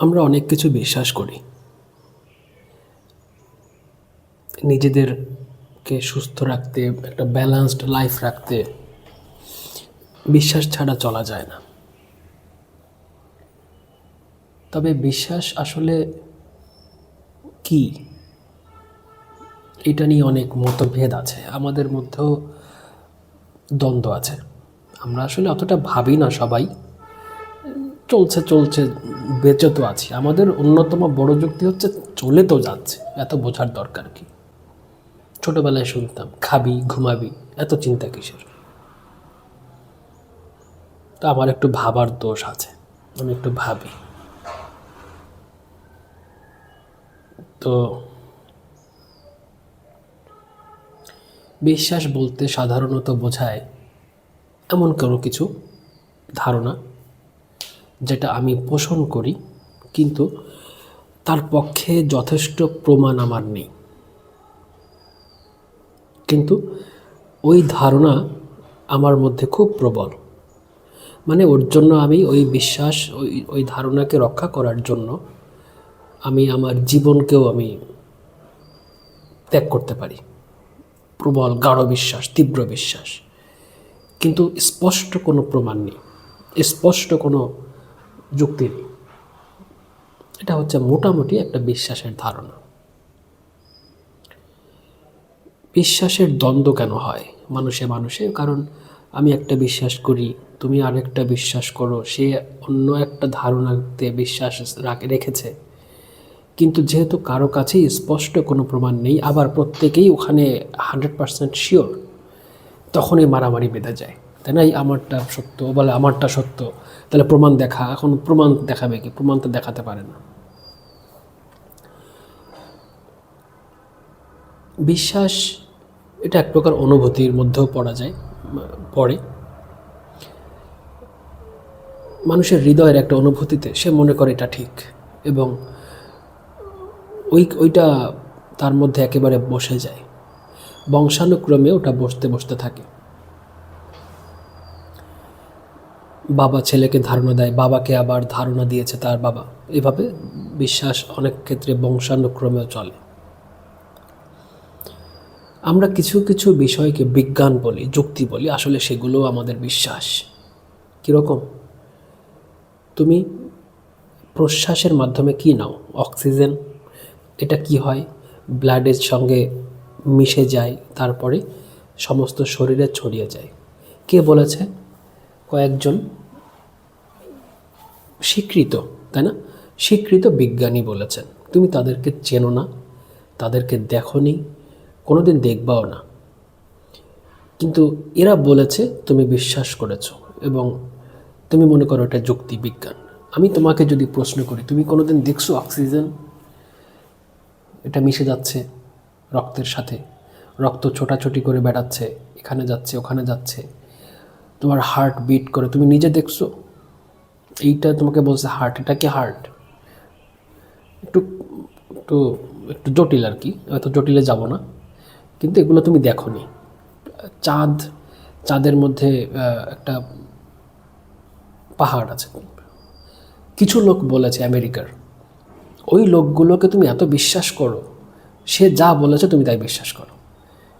আমরা অনেক কিছু বিশ্বাস করি। নিজেদেরকে সুস্থ রাখতে, একটা ব্যালেন্সড লাইফ রাখতে বিশ্বাস ছাড়া চলা যায় না। তবে বিশ্বাস আসলে কি? এটা নিয়ে অনেক মতভেদ আছে। আমাদের মধ্যেও দ্বন্দ্ব আছে। আমরা আসলে অতটা ভাবি না সবাই। চলছে চলছে, বেঁচে তো আছি। আমাদের অন্যতম বড় যুক্তি হচ্ছে চলে তো যাচ্ছে, এত বোঝার দরকার কি? ছোটবেলায় শুনতাম, খাবি, ঘুমাবি, এত চিন্তা কিসের? তো আমার একটু ভাবার দোষ আছে, আমি একটু ভাবি। তো বিশ্বাস বলতে সাধারণত বোঝায় এমন কোনো কিছু, ধারণা? যেটা আমি পোষণ করি, কিন্তু তার পক্ষে যথেষ্ট প্রমাণ আমার নেই। কিন্তু ওই ধারণা আমার মধ্যে খুব প্রবল। মানে ওর জন্য আমি ওই বিশ্বাস, ওই ওই ধারণাকে রক্ষা করার জন্য আমি আমার জীবনকেও আমি ত্যাগ করতে পারি। প্রবল গাঢ় বিশ্বাস, তীব্র বিশ্বাস। কিন্তু স্পষ্ট কোনো প্রমাণ নেই। স্পষ্ট কোনো যুক্তি নেই এটা হচ্ছে মোটামুটি একটা বিশ্বাসের ধারণা। বিশ্বাসের দ্বন্দ্ব কেন হয়? মানুষে মানুষে, কারণ আমি একটা বিশ্বাস করি, তুমি আরেকটা বিশ্বাস করো, সে অন্য একটা ধারণাতে বিশ্বাস রাখ- রেখেছে। কিন্তু যেহেতু কারও কাছেই স্পষ্ট কোনো প্রমাণ নেই, আবার প্রত্যেকেই ওখানে হান্ড্রেড পার্সেন্ট শিওর তখনই মারামারি বেঁধে যায়। তাই না? এই আমারটা সত্য। বলে, আমারটা সত্য। তাহলে প্রমাণ দেখা। এখন প্রমাণ দেখাবে কি? প্রমাণ তো দেখাতে পারে না। বিশ্বাস, এটা এক প্রকার অনুভূতির মধ্যেও পড়া যায়, পড়ে। মানুষের হৃদয়ের একটা অনুভূতিতে সে মনে করে এটা ঠিক এবং ওই, ওইটা তার মধ্যে একেবারে বসে যায়। বংশানুক্রমে ওটা বসতে বসতে থাকে। বাবা ছেলেকে ধারণা দেয়, বাবাকে আবার ধারণা দিয়েছে তার বাবা। এভাবে বিশ্বাস অনেক ক্ষেত্রে বংশানুক্রমেও চলে। আমরা কিছু কিছু বিষয়কে বিজ্ঞান বলি, যুক্তি বলি, আসলে সেগুলো আমাদের বিশ্বাস। কীরকম? তুমি প্রশ্বাসের মাধ্যমে কি নাও? অক্সিজেন, এটা কি হয়? ব্লাডের সঙ্গে মিশে যায়, তারপরে সমস্ত শরীরে ছড়িয়ে যায়। কে বলেছে? কয়েকজন স্বীকৃত, তাই না? স্বীকৃত বিজ্ঞানী বলেছেন। তুমি তাদেরকে চেনো না, তাদেরকে দেখনি কোনো দিন দেখবাও না। কিন্তু এরা বলেছে, তুমি বিশ্বাস করেছ এবং তুমি মনে করো এটা যুক্তি বিজ্ঞান আমি তোমাকে যদি প্রশ্ন করি, তুমি কোনোদিন দেখছ অক্সিজেন? এটা মিশে যাচ্ছে রক্তের সাথে। রক্ত ছোটাছুটি করে বেড়াচ্ছে, এখানে যাচ্ছে, ওখানে যাচ্ছে। তোমার হার্ট বিট করে, তুমি নিজে দেখছ? এইটা তোমাকে বলছে হার্ট এটা কি হার্ট একটু একটু একটু জটিল আর কি এত জটিলে যাব না। কিন্তু এগুলো তুমি দেখোনি। চাঁদ, চাঁদের মধ্যে একটা পাহাড় আছে। কিছু লোক বলেছে আমেরিকার, ওই লোকগুলোকে তুমি এত বিশ্বাস করো, সে যা বলেছে তুমি তাই বিশ্বাস করো।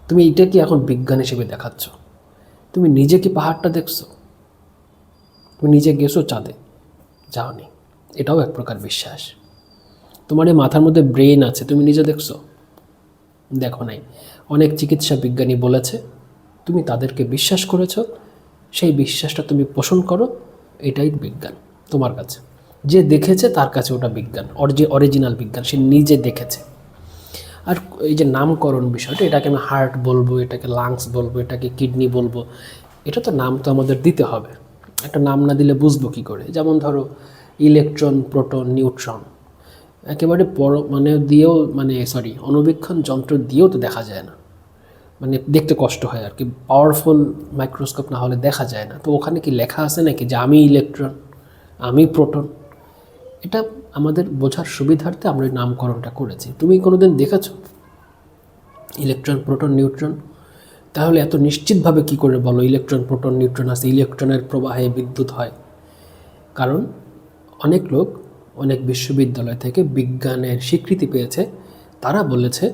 তুমি এইটা কি এখন বিজ্ঞান হিসেবে দেখাচ্ছ? তুমি নিজে কি পাহাড়টা দেখছ? তুমি নিজে গেছো চাঁদে? যাওনি। এটাও এক প্রকার বিশ্বাস। তোমার এই মাথার মধ্যে ব্রেন আছে, তুমি নিজে দেখছ? দেখো নাই। অনেক চিকিৎসা বিজ্ঞানী বলেছে, তুমি তাদেরকে বিশ্বাস করেছ, সেই বিশ্বাসটা তুমি পোষণ করো, এটাই বিজ্ঞান তোমার কাছে। যে দেখেছে তার কাছে ওটা বিজ্ঞান অরিজি অরিজিনাল বিজ্ঞান, সে নিজে দেখেছে। আর এই যে নামকরণ বিষয়টা, এটাকে আমি হার্ট বলব, এটাকে লাংস বলব, এটাকে কিডনি বলব, এটা তো নাম তো আমাদের দিতে হবে। একটা নাম না দিলে বুঝব কী করে? যেমন ধরো, ইলেকট্রন, প্রোটন, নিউট্রন। একেবারে পর মানে দিয়েও মানে সরি অণুবীক্ষণ যন্ত্র দিয়েও তো দেখা যায় না। মানে দেখতে কষ্ট হয় আর কি। পাওয়ারফুল মাইক্রোস্কোপ না হলে দেখা যায় না। তো ওখানে কি লেখা আছে নাকি যে আমি ইলেকট্রন, আমি প্রোটন? এটা আমাদের বোঝার সুবিধার্থে আমরা নামকরণটা করেছি। তুমি কোনোদিন দেখেছ? Electron, proton, neutron? তাহলে এত নিশ্চিতভাবে কি করে বলো? ইলেকট্রন, প্রোটন, নিউট্রন আছে, ইলেকট্রনের প্রবাহে বিদ্যুৎ হয়। কারণ অনেক লোক অনেক বিশ্ববিদ্যালয় থেকে বিজ্ঞানের স্বীকৃতি পেয়েছে। তারা বলেছে,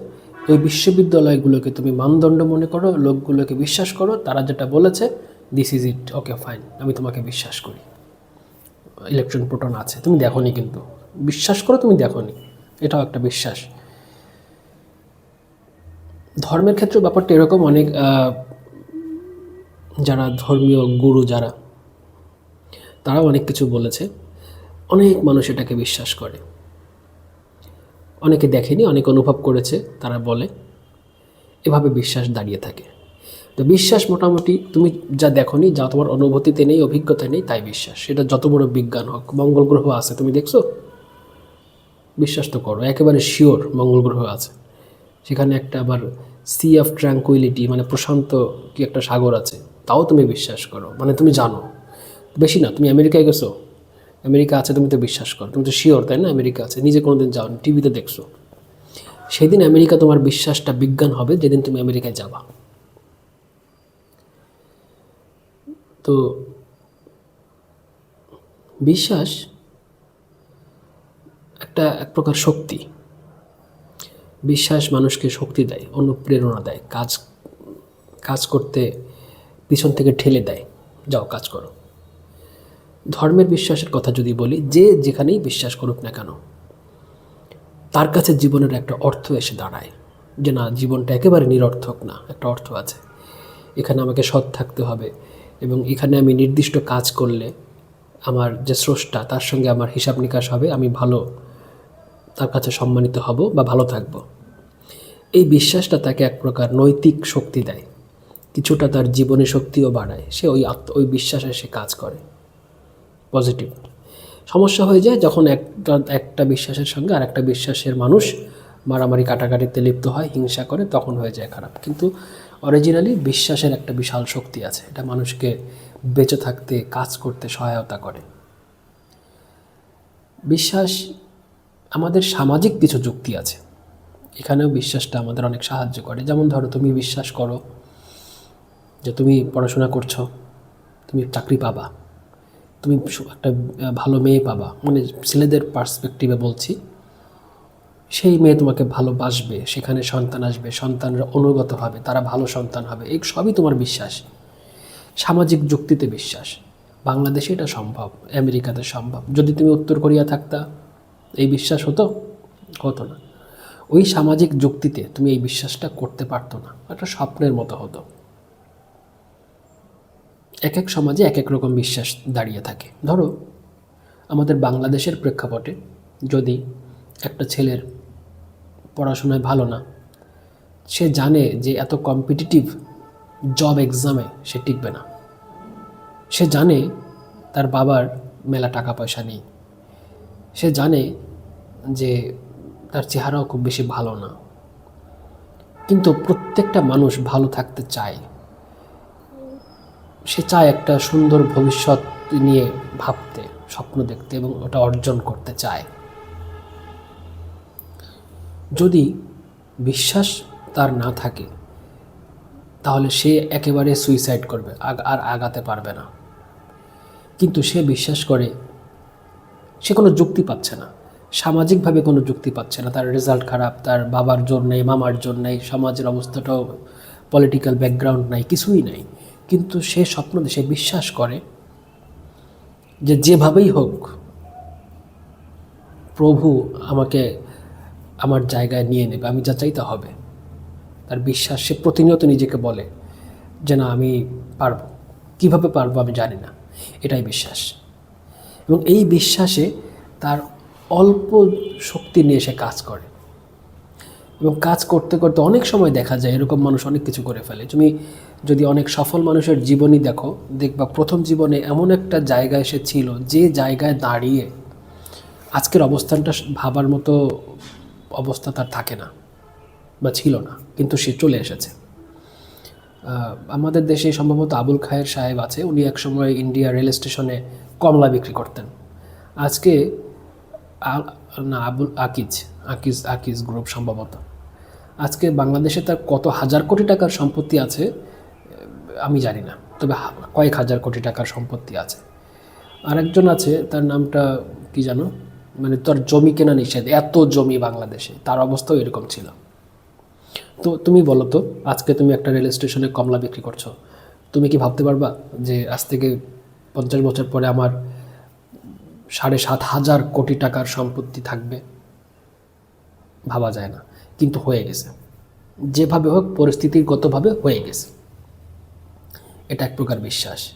ওই বিশ্ববিদ্যালয়গুলোকে তুমি মানদণ্ড মনে করো, লোকগুলোকে বিশ্বাস করো, তারা যেটা বলেছে this is it okay fine আমি তোমাকে বিশ্বাস করি। ইলেকট্রন, প্রোটন আছে, তুমি দেখোনি কিন্তু। বিশ্বাস করো, তুমি দেখোনি। এটাও একটা বিশ্বাস। ধর্মের ক্ষেত্রে ব্যাপারটা এরকম অনেক যারা ধর্মীয় গুরু যারা, তারাও অনেক কিছু বলেছে। অনেক মানুষ এটাকে বিশ্বাস করে। অনেকে দেখেনি, অনেক অনুভব করেছে, তারা বলে। এভাবে বিশ্বাস দাঁড়িয়ে থাকে। তো বিশ্বাস মোটামুটি, তুমি যা দেখোনি, যা তোমার অনুভূতিতে নেই, অভিজ্ঞতা নেই, তাই বিশ্বাস। সেটা যত বড় বিজ্ঞান হোক, মঙ্গল গ্রহ আছে, তুমি দেখছ? বিশ্বাস তো করো, একেবারে শিওর মঙ্গল গ্রহ আছে। সেখানে একটা আবার সি অফ ট্র্যাঙ্কুইলিটি মানে প্রশান্ত কি একটা সাগর আছে, তাও তুমি বিশ্বাস করো। মানে তুমি জানো। বেশি না, তুমি আমেরিকায় গেছো, আমেরিকা আছে, তুমি তো বিশ্বাস করো। তুমি তো শিওর তাই না? আমেরিকা আছে, নিজে কোনো দিন যাও টিভিতে দেখছ। সেদিন আমেরিকা তোমার বিশ্বাসটা, বিজ্ঞান হবে যেদিন তুমি আমেরিকায় যাবা। তো বিশ্বাস একটা এক প্রকার শক্তি। বিশ্বাস মানুষকে শক্তি দেয়, অনুপ্রেরণা দেয়, কাজ কাজ করতে পিছন থেকে ঠেলে দেয়, যাও কাজ করো। ধর্মের বিশ্বাসের কথা যদি বলি, যে যেখানেই বিশ্বাস করুক না কেন, তার কাছে জীবনের একটা অর্থ এসে দাঁড়ায় যে না, জীবনটা একেবারে নিরর্থক না, একটা অর্থ আছে। এখানে আমাকে সৎ থাকতে হবে এবং এখানে আমি নির্দিষ্ট কাজ করলে আমার যে স্রষ্টা, তার সঙ্গে আমার হিসাব নিকাশ হবে, আমি ভালো, তার কাছে সম্মানিত হব বা ভালো থাকব। এই বিশ্বাসটা তাকে এক প্রকার নৈতিক শক্তি দেয়। কিছুটা তার জীবনে শক্তিও বাড়ায়। সে ওই আত্ম, ওই বিশ্বাসে সে কাজ করে। পজিটিভ সমস্যা হয়ে যায় যখন একটা একটা বিশ্বাসের সঙ্গে আর একটা বিশ্বাসের মানুষ মারামারি কাটাকাটিতে লিপ্ত হয়, হিংসা করে, তখন হয়ে যায় খারাপ। কিন্তু অরিজিনালি বিশ্বাসের একটা বিশাল শক্তি আছে। এটা মানুষকে বেঁচে থাকতে, কাজ করতে সহায়তা করে। বিশ্বাস আমাদের সামাজিক কিছু যুক্তি আছে। এখানেও বিশ্বাসটা আমাদের অনেক সাহায্য করে। যেমন ধরো, তুমি বিশ্বাস করো যে তুমি পড়াশোনা করছ, তুমি চাকরি পাবা, তুমি একটা ভালো মেয়ে পাবা। মানে ছেলেদের পার্সপেক্টিভে বলছি, সেই মেয়ে তোমাকে ভালোবাসবে, সেখানে সন্তান আসবে, সন্তানরা অনুগত হবে তারা ভালো সন্তান হবে, এই সবই তোমার বিশ্বাস। সামাজিক যুক্তিতে বিশ্বাস। বাংলাদেশে এটা সম্ভব, আমেরিকাতে সম্ভব। যদি তুমি উত্তর কোরিয়া থাকতা, এই বিশ্বাস হতো? হতো না। ওই সামাজিক যুক্তিতে তুমি এই বিশ্বাসটা করতে পারতো না। একটা স্বপ্নের মতো হতো। এক এক সমাজে এক এক রকম বিশ্বাস দাঁড়িয়ে থাকে। ধরো, আমাদের বাংলাদেশের প্রেক্ষাপটে যদি একটা ছেলের পড়াশোনায় ভালো না, সে জানে যে এত কম্পিটিটিভ জব এক্সামে সে টিকবে না। সে জানে তার বাবার মেলা টাকা পয়সা নেই। সে জানে যে তার চেহারাও খুব বেশি ভালো না। কিন্তু প্রত্যেকটা মানুষ ভালো থাকতে চায়। সে চায় একটা সুন্দর ভবিষ্যৎ নিয়ে ভাবতে, স্বপ্ন দেখতে এবং ওটা অর্জন করতে চায়। যদি বিশ্বাস তার না থাকে, তাহলে সে একেবারে সুইসাইড করবে আর আগাতে পারবে না। কিন্তু সে বিশ্বাস করে, সে কোনো যুক্তি পাচ্ছে না। সামাজিকভাবে কোনো যুক্তি পাচ্ছে না। তার রেজাল্ট খারাপ, তার বাবার জোর নেই মামার জোর নেই সমাজের অবস্থাটাও পলিটিক্যাল ব্যাকগ্রাউন্ড নাই, কিছুই নাই। কিন্তু সে স্বপ্ন সে বিশ্বাস করে যে যেভাবেই হোক, প্রভু আমাকে আমার জায়গায় নিয়ে নেবে, আমি যা চাই তা হবে। তার বিশ্বাস, সে প্রতিনিয়ত নিজেকে বলে যে না, আমি পারব। কীভাবে পারব আমি জানি না। এটাই বিশ্বাস। এবং এই বিশ্বাসে তার অল্প শক্তি নিয়ে সে কাজ করে। এবং কাজ করতে করতে অনেক সময় দেখা যায় এরকম মানুষ অনেক কিছু করে ফেলে। তুমি যদি অনেক সফল মানুষের জীবনী দেখো, দেখবা প্রথম জীবনে এমন একটা জায়গায় সে ছিল, যে জায়গায় দাঁড়িয়ে আজকের অবস্থানটা ভাবার মতো অবস্থা তার থাকে না বা ছিল না, কিন্তু সে চলে এসেছে। আমাদের দেশে সম্ভবত আবুল খায়ের সাহেব আছে, উনি একসময় ইন্ডিয়া রেল স্টেশনে কমলা বিক্রি করতেন। আজকে আ- না, আবুল আকিজ আকিজ আকিজ গ্রুপ সম্ভবত। আজকে বাংলাদেশে তার কত হাজার কোটি টাকার সম্পত্তি আছে, আমি জানি না, তবে কয়েক হাজার কোটি টাকার সম্পত্তি আছে। আরেকজন আছে, তার নামটা কি জানো? মানে তোর জমি কেনা নিষেধ, এত জমি বাংলাদেশে, তার অবস্থাও এরকম ছিল। তো তুমি বলো তো, আজকে তুমি একটা রেল স্টেশনে কমলা বিক্রি করছ, তুমি কি ভাবতে পারবা যে আজ থেকে পঞ্চাশ বছর পরে আমার সাড়ে সাত হাজার কোটি টাকার সম্পত্তি থাকবে। ভাবা যায় না। কিন্তু হয়ে গেছে। যেভাবে হোক, পরিস্থিতিগতভাবে হয়ে গেছে। এটা এক প্রকার বিশ্বাস।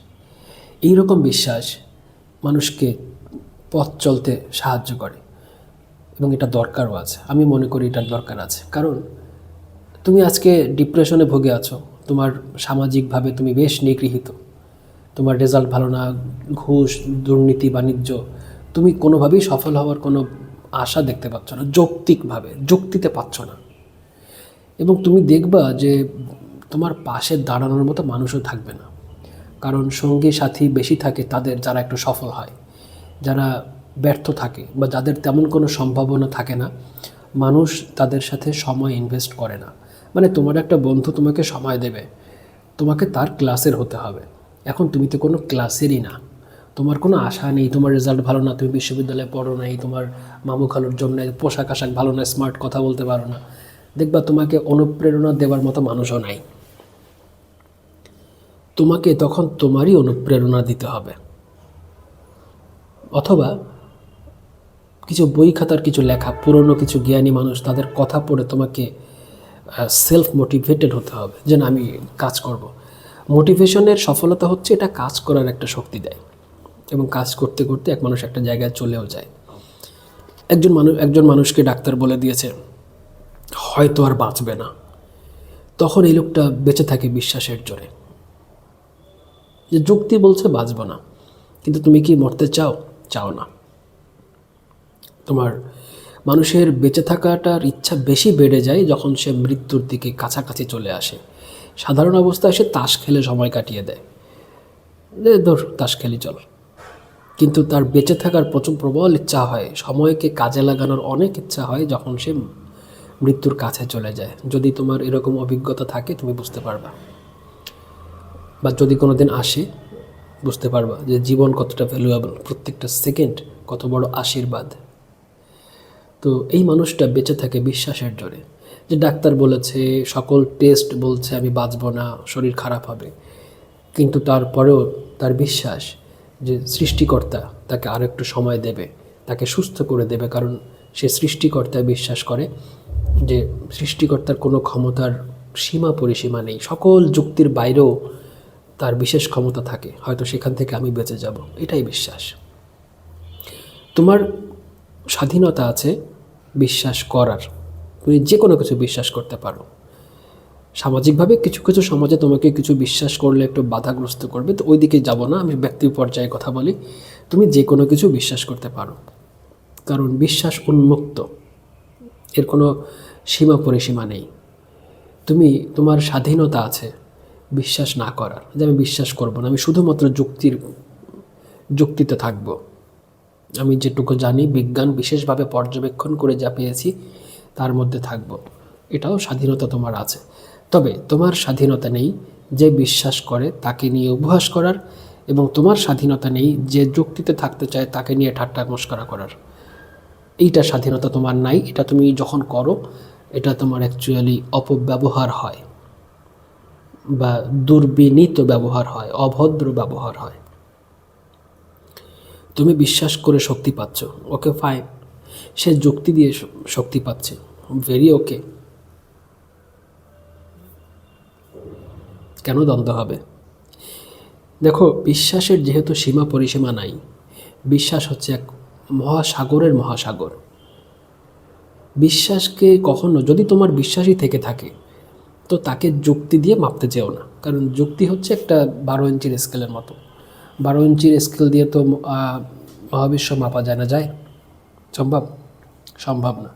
এই রকম বিশ্বাস মানুষকে পথ চলতে সাহায্য করে। এবং এটা দরকারও আছে। আমি মনে করি এটার দরকার আছে। কারণ তুমি আজকে ডিপ্রেশনে ভুগে আছো। তোমার সামাজিকভাবে তুমি বেশ নিগৃহীত। তোমার রেজাল্ট ভালো না। ঘুষ, দুর্নীতি, বাণিজ্য তুমি কোনোভাবেই সফল হওয়ার কোনো আশা দেখতে পাচ্ছ না, যৌক্তিকভাবে, যুক্তিতে পাচ্ছ না। এবং তুমি দেখবা যে তোমার পাশে দাঁড়ানোর মতো মানুষও থাকবে না। কারণ সঙ্গী সাথী বেশি থাকে তাদের যারা একটু সফল হয়, যারা ব্যর্থ থাকে বা যাদের তেমন কোনো সম্ভাবনা থাকে না, মানুষ তাদের সাথে সময় ইনভেস্ট করে না। মানে তোমার একটা বন্ধু তোমাকে সময় দেবে, তোমাকে তার ক্লাসের হতে হবে। এখন তুমি তো কোনো ক্লাসেরই না। তোমার কোনো আশা নেই, তোমার রেজাল্ট ভালো না, তুমি বিশ্ববিদ্যালয়ে পড়ো নাই, তোমার মামু খালুর জন্য পোশাক আশাক ভালো না স্মার্ট কথা বলতে পারো না। দেখবা তোমাকে অনুপ্রেরণা দেওয়ার মতো মানুষও নাই। তোমাকে তখন তোমারই অনুপ্রেরণা দিতে হবে। অথবা কিছু বই খাতার কিছু লেখা, পুরনো কিছু জ্ঞানী মানুষ, তাদের কথা পড়ে তোমাকে সেলফ মোটিভেটেড হতে হবে, যে না, আমি কাজ করব। মোটিভেশনের সফলতা হচ্ছে এটা কাজ করার একটা শক্তি দেয়। এবং কাজ করতে করতে এক মানুষ একটা জায়গায় চলেও যায়। একজন মানুষ একজন মানুষকে ডাক্তার বলে দিয়েছে, হয়তো আর বাঁচবে না। তখন এই লোকটা বেঁচে থাকে বিশ্বাসের জোরে। যে যুক্তি বলছে, বাঁচব না। কিন্তু তুমি কি মরতে চাও? চাও না। তোমার মানুষের বেঁচে থাকাটার ইচ্ছা বেশি বেড়ে যায় যখন সে মৃত্যুর দিকে কাছাকাছি চলে আসে। সাধারণ অবস্থায় সে তাস খেলে সময় কাটিয়ে দেয়। যে ধর, তাস খেলি চল। কিন্তু তার বেঁচে থাকার প্রচুর প্রবল ইচ্ছা হয়। সময়কে কাজে লাগানোর অনেক ইচ্ছা হয় যখন সে মৃত্যুর কাছে চলে যায়। যদি তোমার এরকম অভিজ্ঞতা থাকে, তুমি বুঝতে পারবা। বা যদি কোনো দিন আসে, বুঝতে পারবা যে জীবন কতটা ভ্যালুয়েবল প্রত্যেকটা সেকেন্ড কত বড় আশীর্বাদ। তো এই মানুষটা বেঁচে থাকে বিশ্বাসের জোরে। যে ডাক্তার বলেছে, সকল টেস্ট বলছে, আমি বাঁচব না, শরীর খারাপ হবে। কিন্তু তারপরেও তার বিশ্বাস যে সৃষ্টিকর্তা তাকে আর একটু সময় দেবে, তাকে সুস্থ করে দেবে, কারণ সে সৃষ্টিকর্তায় বিশ্বাস করে যে সৃষ্টিকর্তার কোনো ক্ষমতার সীমা পরিসীমা নেই। সকল যুক্তির বাইরেও তার বিশেষ ক্ষমতা থাকে, হয়তো সেখান থেকে আমি বেঁচে যাব, এটাই বিশ্বাস। তোমার স্বাধীনতা আছে বিশ্বাস করার, তুমি যে কোনো কিছু বিশ্বাস করতে পারো। সামাজিকভাবে কিছু কিছু সমাজে তোমাকে কিছু বিশ্বাস করলে একটু বাধাগ্রস্ত করবে, তো ওই দিকে যাব না, আমি ব্যক্তি পর্যায়ে কথা বলি। তুমি যে কোনো কিছু বিশ্বাস করতে পারো। কারণ বিশ্বাস উন্মুক্ত। এর কোনো সীমা পরিসীমা নেই। তুমি, তোমার স্বাধীনতা আছে, বিশ্বাস না করার। যে আমি বিশ্বাস করব না, আমি শুধুমাত্র যুক্তির, যুক্তিতে থাকব। আমি যেটুকু জানি, বিজ্ঞান বিশেষভাবে পর্যবেক্ষণ করে যা পেয়েছি, তার মধ্যে থাকব। এটাও স্বাধীনতা তোমার আছে। তবে তোমার স্বাধীনতা নেই যে বিশ্বাস করে তাকে নিয়ে উপহাস করার এবং তোমার স্বাধীনতা নেই যে যুক্তিতে থাকতে চায় তাকে নিয়ে ঠাট্টা মস্করা করার। এইটা স্বাধীনতা তোমার নাই, এটা তুমি যখন করো, এটা তোমার অ্যাকচুয়ালি অপব্যবহার হয় বা দুর্বিনীত ব্যবহার হয়, অভদ্র ব্যবহার হয়। তুমি বিশ্বাস করে শক্তি পাচ্ছ ওকে ফাইন সে যুক্তি দিয়ে শক্তি পাচ্ছে ভেরি ওকে কেন দ্বন্দ্ব হবে? দেখো, বিশ্বাসের যেহেতু সীমা পরিসীমা নাই, বিশ্বাস হচ্ছে এক মহাসাগরের মহাসাগর। বিশ্বাসকে কখনো, যদি তোমার বিশ্বাসই থেকে থাকে, তো তাকে যুক্তি দিয়ে মাপতে চেও না। কারণ যুক্তি হচ্ছে একটা বারো ইঞ্চির স্কেলের মতো। বারো ইঞ্চির স্কেল দিয়ে তো মহাবিশ্ব মাপা যায় না। যায়? সম্ভব? সম্ভব না।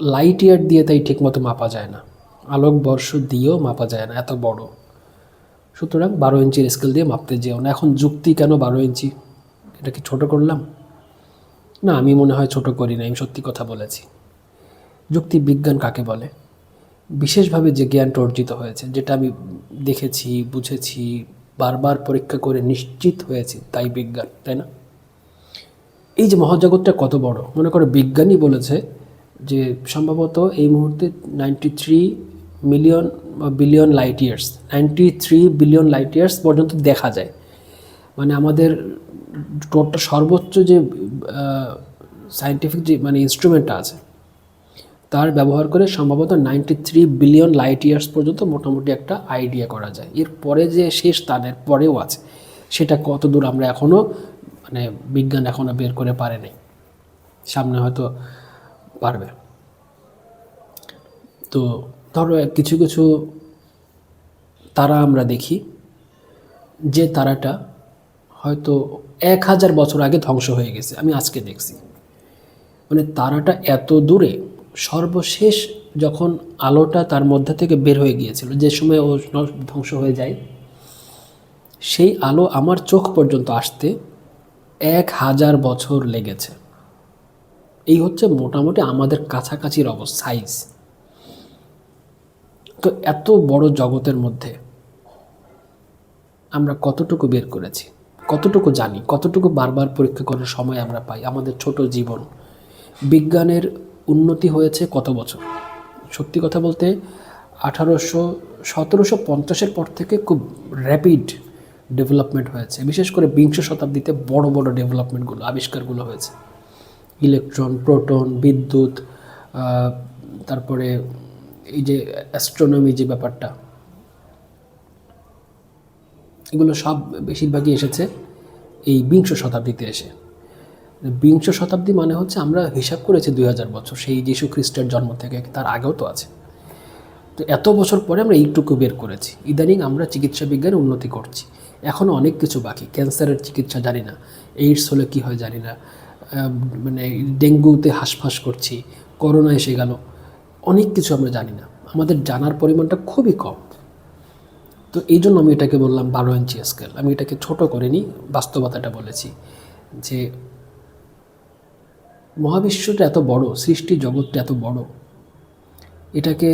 লাইট ইয়ার দিয়ে তাই ঠিকমতো মাপা যায় না। আলোক বর্ষ দিয়েও মাপা যায় না, এত বড়। সুতরাং বারো ইঞ্চির স্কেল দিয়ে মাপতে যেও না। এখন যুক্তি কেন বারো ইঞ্চি? এটা কি ছোটো করলাম? না, আমি মনে হয় ছোট করি না, আমি সত্যি কথা বলেছি। যুক্তি বিজ্ঞান কাকে বলে? বিশেষভাবে যে জ্ঞানটা অর্জিত হয়েছে, যেটা আমি দেখেছি, বুঝেছি, বারবার পরীক্ষা করে নিশ্চিত হয়েছি, তাই বিজ্ঞান, তাই না? এই যে মহাজগৎটা কত বড়? মনে করো বিজ্ঞানী বলেছে যে সম্ভবত এই মুহূর্তে ninety three million billion light years ninety three billion light years পর্যন্ত দেখা যায়। মানে আমাদের টোটাল সর্বোচ্চ যে সায়েন্টিফিক যে মানে ইনস্ট্রুমেন্টটা আছে, তার ব্যবহার করে সম্ভবত ninety three billion light years পর্যন্ত মোটামুটি একটা আইডিয়া করা যায়। এর পরে যে শেষ তাদের পরেও আছে, সেটা কত দূর আমরা এখনও মানে বিজ্ঞান এখনও বের করে পারে নাই সামনে হয়তো পারবে। তো ধরো কিছু কিছু তারা আমরা দেখি, যে তারাটা হয়তো এক হাজার বছর আগে ধ্বংস হয়ে গেছে, আমি আজকে দেখছি। মানে তারাটা এত দূরে সর্বশেষ যখন আলোটা তার মধ্যে থেকে বের হয়ে গিয়েছিল, যে সময় ও ধ্বংস হয়ে যায়, সেই আলো আমার চোখ পর্যন্ত আসতে এক হাজার বছর লেগেছে। এই হচ্ছে মোটামুটি আমাদের কাছাকাছির অবস্থা সাইজ তো এত বড় জগতের মধ্যে আমরা কতটুকু বের করেছি? কতটুকু জানি? কতটুকু বারবার পরীক্ষা করার সময় আমরা পাই? আমাদের ছোট জীবন, বিজ্ঞানের উন্নতি হয়েছে কত বছর? সত্যি কথা বলতে আঠারোশো, সতেরোশো পঞ্চাশের পর থেকে খুব র্যাপিড ডেভেলপমেন্ট হয়েছে। বিশেষ করে বিংশ শতাব্দীতে বড় বড় ডেভেলপমেন্টগুলো আবিষ্কারগুলো হয়েছে। ইলেকট্রন, প্রোটন, বিদ্যুৎ তারপরে এই যে অ্যাস্ট্রোনমি যে ব্যাপারটা, এগুলো সব বেশিরভাগই এসেছে এই বিংশ শতাব্দীতে এসে। বিংশ শতাব্দী মানে হচ্ছে আমরা হিসাব করেছি দুই হাজার বছর, সেই যীশু খ্রিস্টের জন্ম থেকে, তার আগেও তো আছে। তো এত বছর পরে আমরা এইটুকু বের করেছি। ইদানিং আমরা চিকিৎসা বিজ্ঞানে উন্নতি করছি। এখনও অনেক কিছু বাকি। ক্যান্সারের চিকিৎসা জানি না, এইডস হলে কী হয় জানি না। মানে ডেঙ্গুতে হাঁসফাঁস করছি, করোনা এসে গেল, অনেক কিছু আমরা জানি না। আমাদের জানার পরিমাণটা খুবই কম। তো এই জন্য আমি এটাকে বললাম বারো ইঞ্চি স্কেল আমি এটাকে ছোট করিনি, বাস্তবতাটা বলেছি যে মহাবিশ্বটা এত বড়, সৃষ্টি জগৎটা এত বড়, এটাকে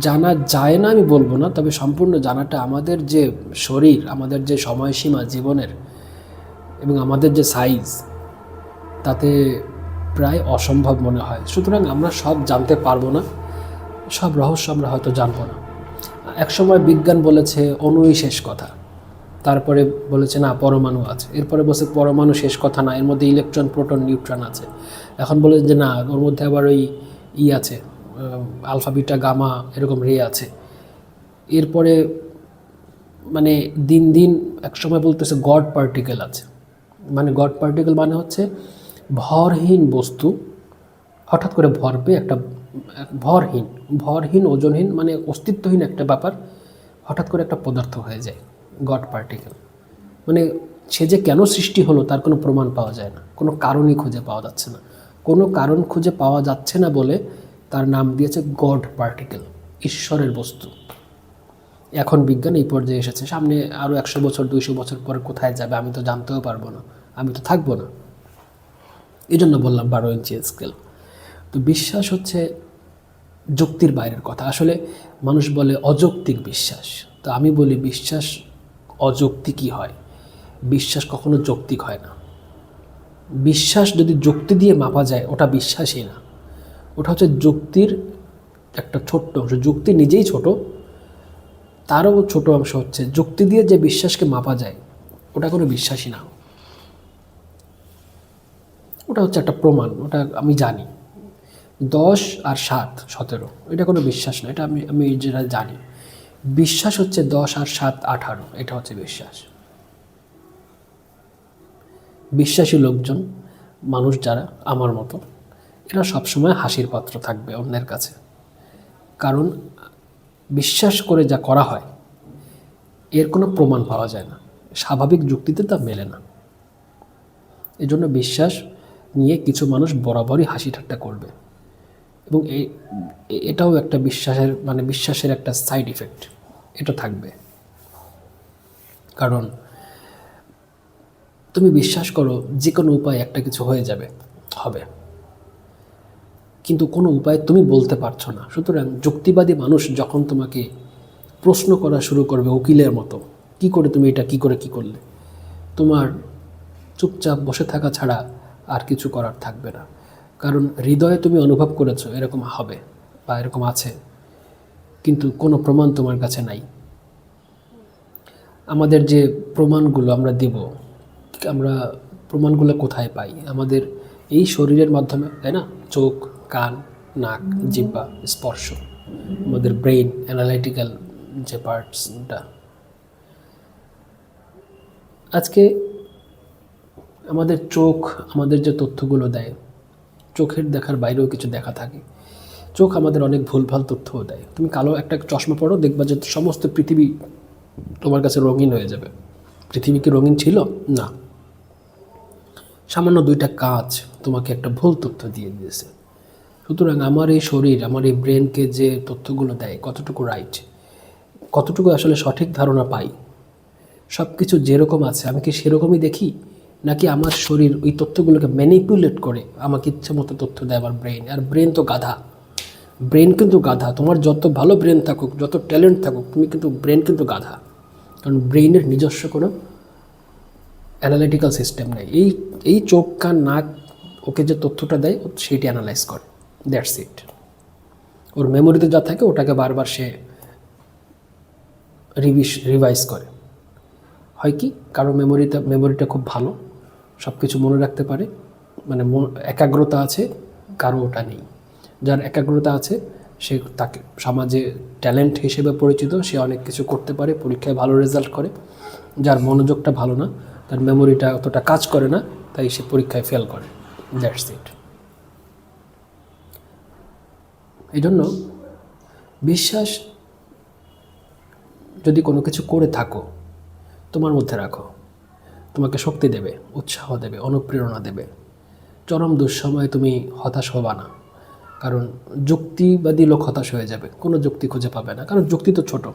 জানা যায় না আমি বলব না, তবে সম্পূর্ণ জানাটা আমাদের যে শরীর, আমাদের যে সময়সীমা, জীবনের এবং আমাদের যে সাইজ তাতে প্রায় অসম্ভব মনে হয়। সুতরাং আমরা সব জানতে পারব না। সব রহস্য আমরা হয়তো জানব না। একসময় বিজ্ঞান বলেছে, অণুই শেষ কথা। তারপরে বলেছে, না, পরমাণু আছে। এরপরে বলছে, পরমাণু শেষ কথা না। এর মধ্যে ইলেকট্রন প্রোটন নিউট্রন আছে। এখন বলে যে, না, ওর মধ্যে আবার ওই ই আছে আলফা বিটা গামা এরকম রে আছে। এরপরে মানে দিন দিন একসময় বলতেছে গড পার্টিকেল আছে। মানে গড পার্টিকেল মানে হচ্ছে ভরহীন বস্তু। হঠাৎ করে ভর পেয়ে একটা, ভরহীন ভরহীন, ওজনহীন মানে অস্তিত্বহীন একটা ব্যাপার। হঠাৎ করে একটা পদার্থ হয়ে যায় গড পার্টিকেল মানে সে যে কেন সৃষ্টি হলো তার কোনো প্রমাণ পাওয়া যায় না, কোনো কারণই খুঁজে পাওয়া যাচ্ছে না। কোনো কারণ খুঁজে পাওয়া যাচ্ছে না বলে তার নাম দিয়েছে গড পার্টিকেল ঈশ্বরের বস্তু। এখন বিজ্ঞান এই পর্যায়ে এসেছে। সামনে আরও একশো বছর, দুইশো বছর পর কোথায় যাবে আমি তো জানতেও পারব না। আমি তো থাকব না। এই জন্য বললাম বারো ইঞ্চি স্কেল তো বিশ্বাস হচ্ছে যুক্তির বাইরের কথা। আসলে মানুষ বলে অযৌক্তিক বিশ্বাস। তো আমি বলি বিশ্বাস অযৌক্তিকই হয়? বিশ্বাস কখনো যৌক্তিক হয় না। বিশ্বাস যদি যুক্তি দিয়ে মাপা যায়, ওটা বিশ্বাসই না। ওটা হচ্ছে যুক্তির একটা ছোট্ট অংশ। যুক্তি নিজেই ছোট তারও ছোট অংশ হচ্ছে, যুক্তি দিয়ে যে বিশ্বাসকে মাপা যায়, ওটা কোনো বিশ্বাসই না। ওটা হচ্ছে একটা প্রমাণ, ওটা আমি জানি। দশ আর সাত, সতেরো, এটা কোনো বিশ্বাস না, এটা আমি আমি যেটা জানি। বিশ্বাস হচ্ছে দশ আর সাত, আঠারো, এটা হচ্ছে বিশ্বাস। বিশ্বাসী লোকজন, মানুষ যারা, আমার মতো, এরা সবসময় হাসির পাত্র থাকবে অন্যের কাছে। কারণ বিশ্বাস করে যা করা হয়, এর কোনো প্রমাণ পাওয়া যায় না। স্বাভাবিক যুক্তিতে তা মেলে না। এজন্য বিশ্বাস নিয়ে কিছু মানুষ বরাবরই হাসি ঠাট্টা করবে। এবং এটাও একটা বিশ্বাসের মানে বিশ্বাসের একটা সাইড ইফেক্ট এটা থাকবে। কারণ তুমি বিশ্বাস করো যে কোনো উপায়ে একটা কিছু হয়ে যাবে, হবে। কিন্তু কোনো উপায় তুমি বলতে পারছ না। সুতরাং যুক্তিবাদী মানুষ যখন তোমাকে প্রশ্ন করা শুরু করবে উকিলের মতো, কি করে তুমি এটা, কি করে, কি করলে? তোমার চুপচাপ বসে থাকা ছাড়া আর কিছু করার থাকবে না। কারণ হৃদয়ে তুমি অনুভব করেছ এরকম হবে বা এরকম আছে, কিন্তু কোনো প্রমাণ তোমার কাছে নাই। আমাদের যে প্রমাণগুলো আমরা দিব, আমরা প্রমাণগুলো কোথায় পাই? আমাদের এই শরীরের মাধ্যমে, তাই না? চোখ কান, নাক, জিব্বা, স্পর্শ, আমাদের ব্রেইন, অ্যানালাইটিক্যাল যে পার্টসটা। আজকে আমাদের চোখ আমাদের যে তথ্যগুলো দেয়, চোখের দেখার বাইরেও কিছু দেখা থাকে। চোখ আমাদের অনেক ভুলভাল তথ্যও দেয়। তুমি কালো একটা চশমা পড়ো দেখবা যে সমস্ত পৃথিবী তোমার কাছে রঙিন হয়ে যাবে। পৃথিবী কি রঙিন ছিল? না। সামান্য দুইটা কাজ তোমাকে একটা ভুল তথ্য দিয়ে দিয়েছে। সুতরাং আমার এই শরীর, আমার এই ব্রেনকে যে তথ্যগুলো দেয়, কতটুকু রাইট কতটুকু আসলে সঠিক ধারণা পাই সব কিছু যেরকম আছে, আমি কি সেরকমই দেখি? নাকি আমার শরীর ওই তথ্যগুলোকে ম্যানিপুলেট করে, আমাকে ইচ্ছে মতো তথ্য দেয় আমার ব্রেন আর ব্রেন তো গাধা। ব্রেন কিন্তু গাধা। তোমার যত ভালো ব্রেন থাকুক, যত ট্যালেন্ট থাকুক, তুমি কিন্তু ব্রেন কিন্তু গাধা। কারণ ব্রেনের নিজস্ব কোনো অ্যানালিটিক্যাল সিস্টেম নেই। এই এই চোখ, কান, নাক, ওকে যে তথ্যটা দেয় ও সেইটি অ্যানালাইজ করে। দ্যাটস ইট ওর মেমোরিতে যা থাকে, ওটাকে বারবার সে রিভিস রিভাইজ করে। হয় কি? কারও মেমোরিতে মেমোরিটা খুব ভালো সব কিছু মনে রাখতে পারে মানে একাগ্রতা আছে, কারও ওটা নেই। যার একাগ্রতা আছে, সে তাকে, সমাজে ট্যালেন্ট হিসেবে পরিচিত, সে অনেক কিছু করতে পারে, পরীক্ষায় ভালো রেজাল্ট করে। যার মনোযোগটা ভালো না, তার মেমোরিটা অতটা কাজ করে না, তাই সে পরীক্ষায় ফেল করে। দ্যাটস ইট এই জন্য বিশ্বাস যদি কোনো কিছু করে থাকো, তোমার মধ্যে রাখো। তোমাকে শক্তি দেবে, উৎসাহ দেবে, অনুপ্রেরণা দেবে। চরম দুঃসময়ে তুমি হতাশ হবা না, কারণ যুক্তিবাদী লোক হতাশ হয়ে যাবে। কোনো যুক্তি খুঁজে পাবে না, কারণ যুক্তি তো ছোট।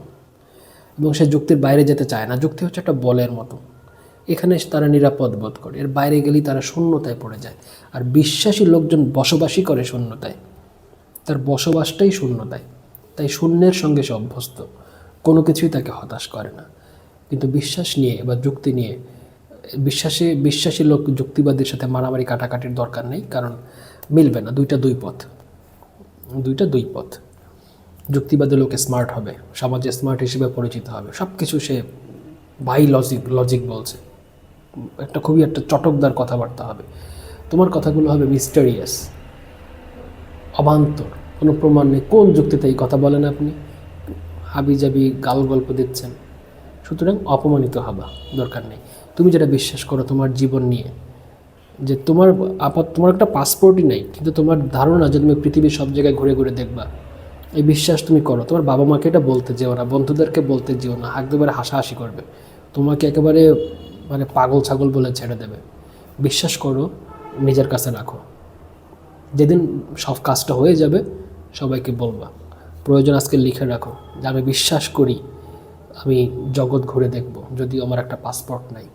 এবং সে যুক্তির বাইরে যেতে চায় না। যুক্তি হচ্ছে একটা বলের মতো। এখানে তারা নিরাপদ বোধ করে। এর বাইরে গেলেই তারা শূন্যতায় পড়ে যায়। আর বিশ্বাসী লোকজন বসবাসই করে শূন্যতায়। তার বসবাসটাই শূন্যতায় তাই। শূন্যের সঙ্গে সে অভ্যস্ত। কোনো কিছুই তাকে হতাশ করে না। কিন্তু বিশ্বাস নিয়ে বা যুক্তি নিয়ে, বিশ্বাসে, বিশ্বাসী লোক যুক্তিবাদীর সাথে মারামারি, কাটাকাটির দরকার নেই, কারণ মিলবে না। দুইটা দুই পথ। দুইটা দুই পথ। যুক্তিবাদী লোক স্মার্ট হবে, সমাজে স্মার্ট হিসেবে পরিচিত হবে। সব কিছু সে বাই লজিক লজিক বলছে। একটা খুবই একটা চটকদার কথাবার্তা হবে। তোমার কথাগুলো হবে মিস্টেরিয়াস অবান্তর। কোনো প্রমাণ নেই। কোন যুক্তিতে এই কথা বলেন আপনি? হাবি জাবি গাল গল্প দিচ্ছেন। সুতরাং অপমানিত হবা। দরকার নেই। তুমি যেটা বিশ্বাস করো তোমার জীবন নিয়ে, যে তোমার আপাত তোমার একটা পাসপোর্টই নেই, কিন্তু তোমার ধারণা যে তুমি পৃথিবীর সব জায়গায় ঘুরে ঘুরে দেখবা, এই বিশ্বাস তুমি করো। তোমার বাবা মাকে এটা বলতে যেও না, বন্ধুদেরকে বলতে যেও না। একবারে হাসাহাসি করবে। তোমাকে একেবারে মানে পাগল ছাগল বলে ছেড়ে দেবে। বিশ্বাস করো, নিজের কাছে রাখো। যেদিন সব কাজটা হয়ে যাবে, সবাইকে বলবা। প্রয়োজন আজকে লিখে রাখো, যে আমি বিশ্বাস করি, আমি জগৎ ঘুরে দেখব, যদিও আমার একটা পাসপোর্ট নাই।